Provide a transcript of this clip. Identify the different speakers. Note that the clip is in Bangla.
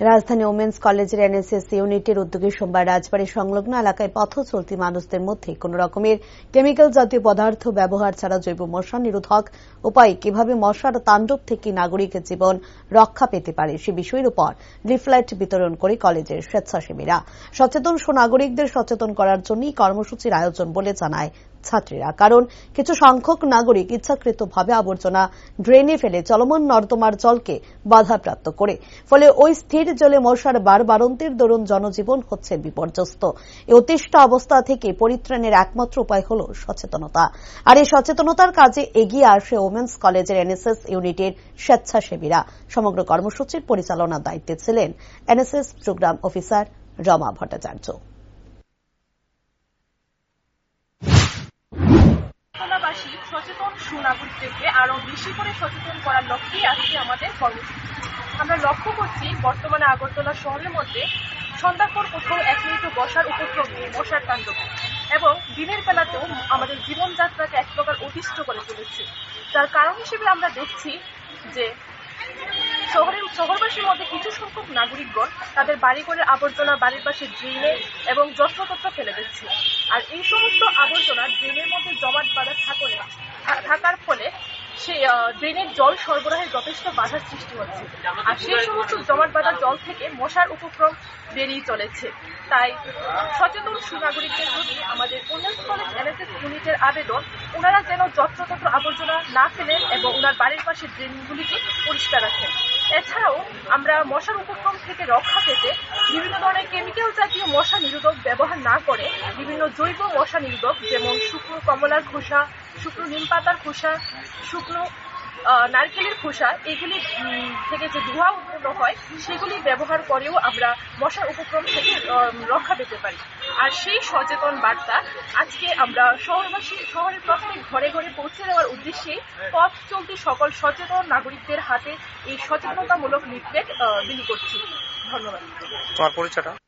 Speaker 1: রাজধানী ওমেন্স কলেজের এনএসএস ইউনিটের উদ্যোগে সোমবার রাজবাড়ী সংলগ্ন এলাকায় পথ চলতি মানুষদের মধ্যে কোন রকমের কেমিক্যাল জাতীয় পদার্থ ব্যবহার ছাড়া জৈব মশা, নিরোধক উপায় কীভাবে মশার তাণ্ডব থেকে নাগরিকের জীবন রক্ষা পেতে পারে সে বিষয়ের উপর লিফলেট বিতরণ করে কলেজের স্বেচ্ছাসেবীরা। সচেতন সুনাগরিকদের সচেতন করার জন্যই কর্মসূচির আয়োজন বলে জানায় ছাত্রীরা। কারণ কিছু সংখ্যক নাগরিক ইচ্ছাকৃতভাবে আবর্জনা ড্রেনে ফেলে চলমান নর্দমার জলকে বাধাপ্রাপ্ত করে। ফলে ওই স্থির জলে মশার বারবারন্তের দরুন জনজীবন হচ্ছে বিপর্যস্ত। এই অতিষ্ঠ অবস্থা থেকে পরিত্রাণের একমাত্র উপায় হল সচেতনতা। আর এই সচেতনতার কাজে এগিয়ে আসে ওমেন্স কলেজের এনএসএস ইউনিটের স্বেচ্ছাসেবীরা। সমগ্র কর্মসূচির পরিচালনার দায়িত্বে ছিলেন NSS program officer Rama Bhattacharya.
Speaker 2: খুলনাবাসী সচেতন সুনাগরিকদেরকে আরও বেশি করে সচেতন করার লক্ষ্যেই আসছে আমাদের কর্মসূচি। আমরা লক্ষ্য করছি বর্তমানে আগরতলা শহরের মধ্যে সন্ধ্যার পর কোথাও এক মিনিট বসার উপক্রম নেই বসার তাণ্ডব এবং দিনের বেলাতেও আমাদের জীবনযাত্রাকে এক প্রকার অতিষ্ঠ করে তুলেছে। তার কারণ হিসেবে আমরা দেখছি যে শহরবাসীর মধ্যে কিছু সংখ্যক নাগরিকগণ তাদের বাড়িঘরের আবর্জনা, বাড়ির পাশে ড্রেনে এবং যত্রতত্র ফেলে দিচ্ছে। আর এই সমস্ত আবর্জনা ড্রেনের মধ্যে জমাট বাঁধা থাকলে থাকার ফলে সে ড্রেনের জল সরবরাহে যথেষ্ট বাধার সৃষ্টি হচ্ছে। আর সেই সমস্ত জমাট বাঁধা জল থেকে মশার উপক্রম বেরিয়ে চলেছে। তাই সচেতন সুনাগরিকদের প্রতি আমাদের উন্নয়ন কলেজ এনএসএস ইউনিটের আবেদন ওনারা যেন যত্রতত্র আবর্জনা না ফেলেন এবং ওনার বাড়ির পাশে ড্রেনগুলিকে পরিষ্কার রাখেন। এছাড়াও আমরা মশার উপক্রম থেকে রক্ষা পেতে বিভিন্ন ধরনের কেমিক্যাল জাতীয় মশা নিরোধক ব্যবহার না করে বিভিন্ন জৈব মশা নিরোধক, যেমন শুকনো কমলার খোসা, শুকনো নিম পাতার খোসা, শুকনো নারকেলের খোসা, এগুলি থেকে যে ধোঁয়া উৎপন্ন হয়, সেগুলি ব্যবহার করেও আমরা মশার উপক্রম থেকে রক্ষা পেতে পারি। আর সেই সচেতন বার্তা আজকে আমরা শহরবাসী, শহরের প্রত্যেক ঘরে ঘরে পৌঁছে দেওয়ার উদ্দেশ্যে পথ চলতি সকল সচেতন নাগরিকদের হাতে এই সচেতনতামূলক লিফলেট বিলি করছি। ধন্যবাদ।